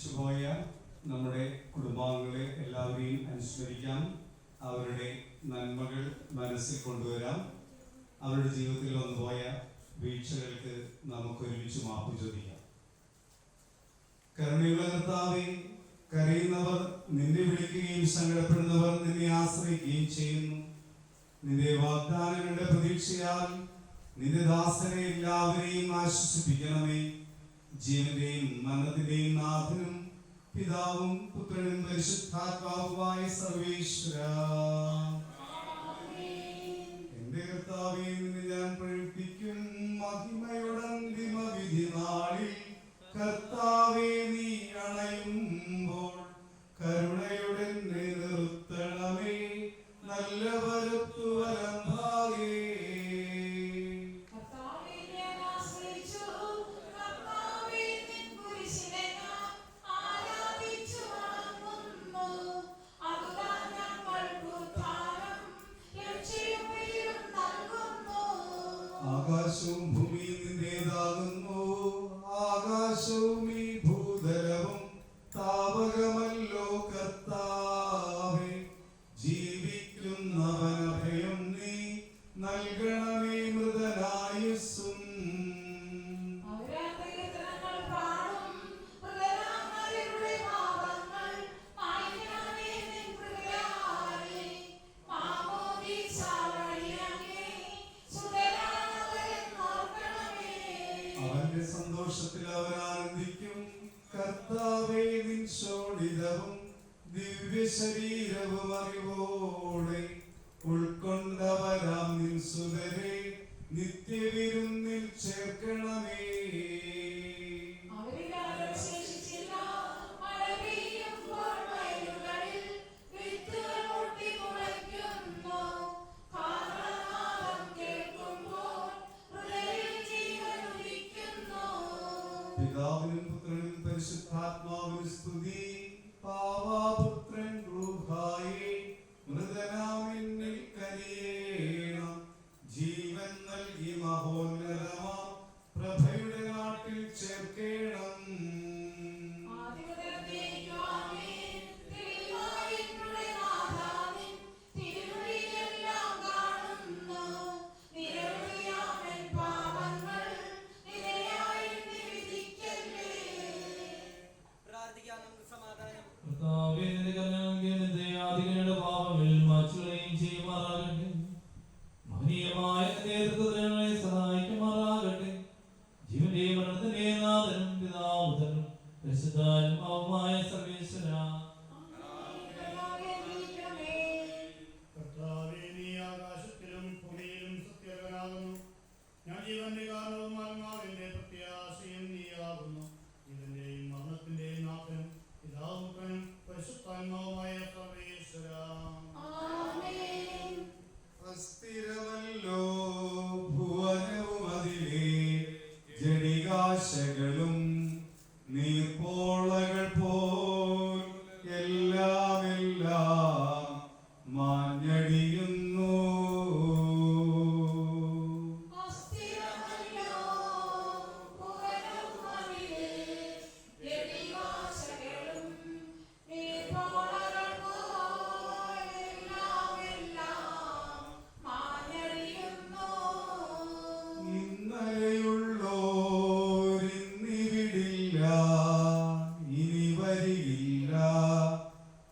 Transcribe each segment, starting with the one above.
മരിച്ചുപോയ നമ്മുടെ കുടുംബാംഗങ്ങളെ എല്ലാവരെയും അനുസ്മരിക്കാം. അവരുടെ നന്മകൾ മനസ്സിൽ കൊണ്ടുവരാം. അവരുടെ ജീവിതത്തിൽ വന്നുപോയ വീഴ്ചകൾക്ക് നമുക്ക് ഒരുമിച്ച് മാപ്പ് ചോദിക്കാം. കരുണയുള്ള കർത്താവെ കരയുന്നവർ നിന്നെ വിളിക്കുകയും സങ്കടപ്പെടുന്നവർ നിന്നെ ആശ്രയിക്കുകയും ചെയ്യുന്നു. നിന്റെ വാഗ്ദാനങ്ങളുടെ പ്രതീക്ഷയാൽ നിന്റെ ദാസനെ എല്ലാവരെയും ആശ്വസിപ്പിക്കണമേ. ജീവന്റെയും മരണത്തിന്റെയും നാഥനും പിതാവും പുത്രനും പരിശുദ്ധാത്മാവുമായ സർവേശ്വര. എന്റെ കർത്താവിൽ നിന്നെ ഞാൻ പ്രകടിപ്പിക്കും മഹിമയുടെ അന്തിമ വിധി നാളിൽ കർത്താവെ നീ അണയുമ്പോൾ ആകാശവും ഭൂമിയും നിന്റേതാകുന്നു. ശോണിതവും ദിവ്യ ശരീരവും അറിവോടെ ഉൾക്കൊണ്ടവരാം നിൻ സുതരെ. നിത്യവിരുന്നിൽ ചേർക്കണമേ. പിതാവിനും പുത്രനും പരിശുദ്ധാത്മാവിനും സ്തുതി. പാവാപുത്രൻ രൂപായി മൃതനാമിന്നിൽ കനിയേണം ജീവൻ നൽകി മഹോന്നതമാ. പ്രഭയുടെ നാട്ടിൽ ചേർക്കേണം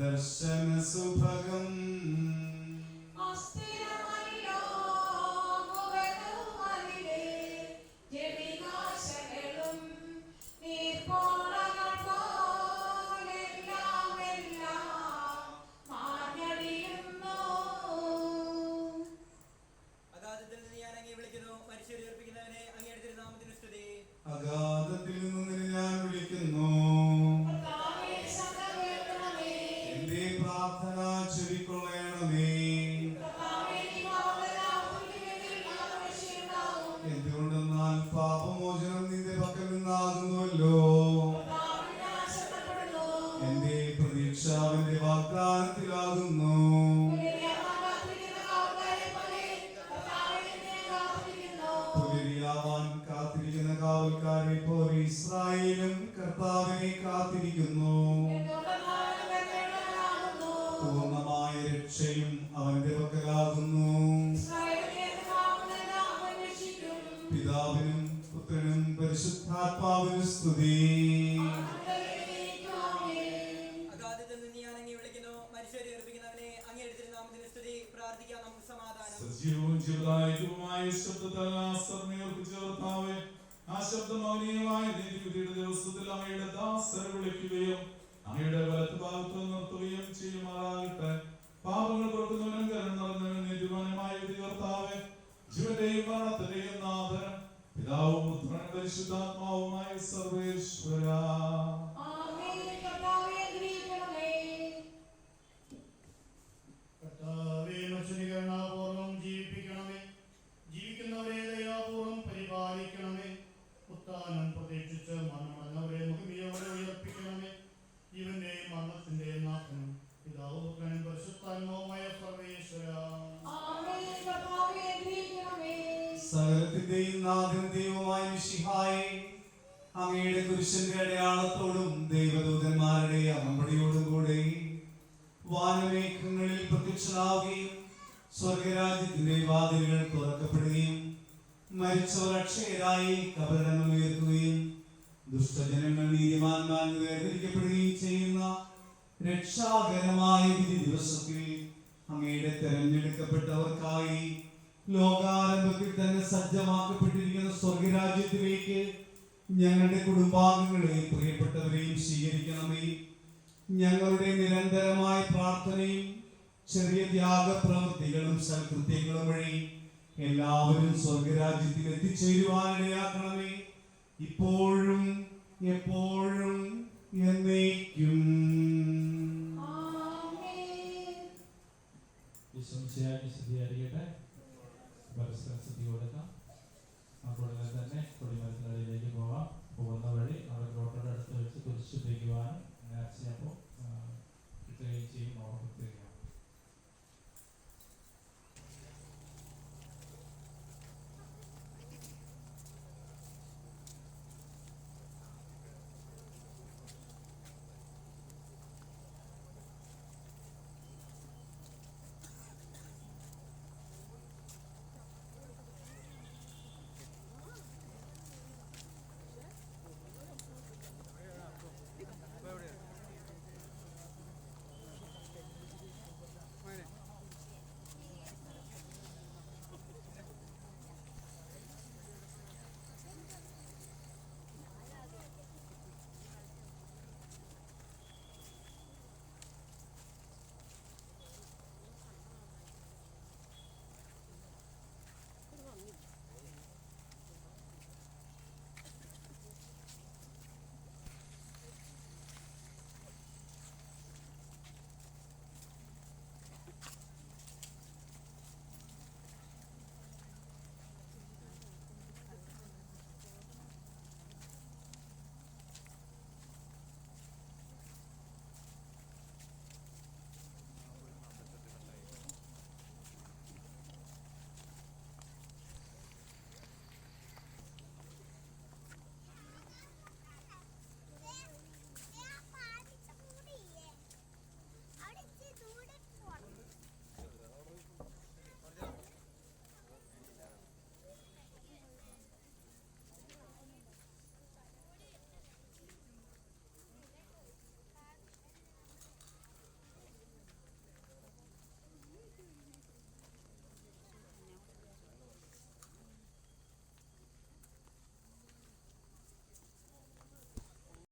ദർശന സുഭഗം നിന്റെ പക്കൽ നിന്നാകുന്നുവല്ലോ. എന്റെ പ്രതീക്ഷ അവന്റെ വാഗ്ദാനത്തിലാകുന്നു. പുലരിയാവാൻ കാത്തിരിക്കുന്ന കാവൽക്കാരെ പോലെ ഇസ്രായേലും കർത്താവിനെ കാത്തിരിക്കുന്നു. പൂർണമായ രക്ഷയും അവന്റെ പ്രാർത്ഥിക്കാം. നമുക്ക് സമാധാനം. സജീവവും ജീവദായകവുമായ ശബ്ദത്താൽ ആ സർമ്മയോർപ്പിച്ച കർത്താവേ, ആ ശബ്ദം മൗനീയമായ നീതിവിധിയുടെ ദിവസത്തിൽ അങ്ങയുടെ ദാസരെ വിളിക്കുകയും അങ്ങയുടെ വലത്ത് ഭാഗത്ത് നിർത്തുകയും ചെയ്യുമാറാകട്ടെ. പാപങ്ങൾ കൊടുക്കുന്നവനും കരുണ നിറഞ്ഞവനും നീതിമാനുമായ വിധികർത്താവെ ജീവന്റെയും മരണത്തിന്റെയും നാഥനും പിതാവും പുത്രനും പരിശുദ്ധാത്മാവുമായ സർവേശ്വര. സകലത്തിന്റെയും നാഥനും ദൈവമായ മിശിഹായെ അങ്ങയുടെ കുരിശന്റെ അടയാളത്തോടും ദൈവദൂതന്മാരുടെ അകമ്പടിയോടും കൂടെ വാനമേഘങ്ങളിൽ പ്രത്യക്ഷനാവുകയും സ്വർഗരാജ്യത്തിന്റെ വാതിലുകൾ തുറക്കപ്പെടുകയും മരിച്ചവർ അക്ഷയരായി കബറിടങ്ങൾ ഉയർത്തുകയും ദുഷ്ടജനങ്ങൾ നീതിമാന്മാർ വേർതിരിക്കപ്പെടുകയും ചെയ്യുന്ന രക്ഷാകരമായ വിധി ദിവസത്തിൽ അങ്ങയുടെ തെരഞ്ഞെടുക്കപ്പെട്ടവർക്കായി ലോകാരംഭത്തിൽ തന്നെ സജ്ജമാക്കപ്പെട്ടിരിക്കുന്ന സ്വർഗരാജ്യത്തിലേക്ക് ഞങ്ങളുടെ കുടുംബാംഗങ്ങളെയും പ്രിയപ്പെട്ടവരെയും സ്വീകരിക്കണമേ. ഞങ്ങളുടെ നിരന്തരമായ പ്രാർത്ഥനയും ചെറിയ ത്യാഗപ്രവൃത്തികളും സൽകൃത്യങ്ങളും വഴി എല്ലാവരും സ്വർഗരാജ്യത്തിൽ എത്തിച്ചേരുവാനിടയാക്കണമേ. ഇപ്പോഴും എപ്പോഴും എന്നേക്കും.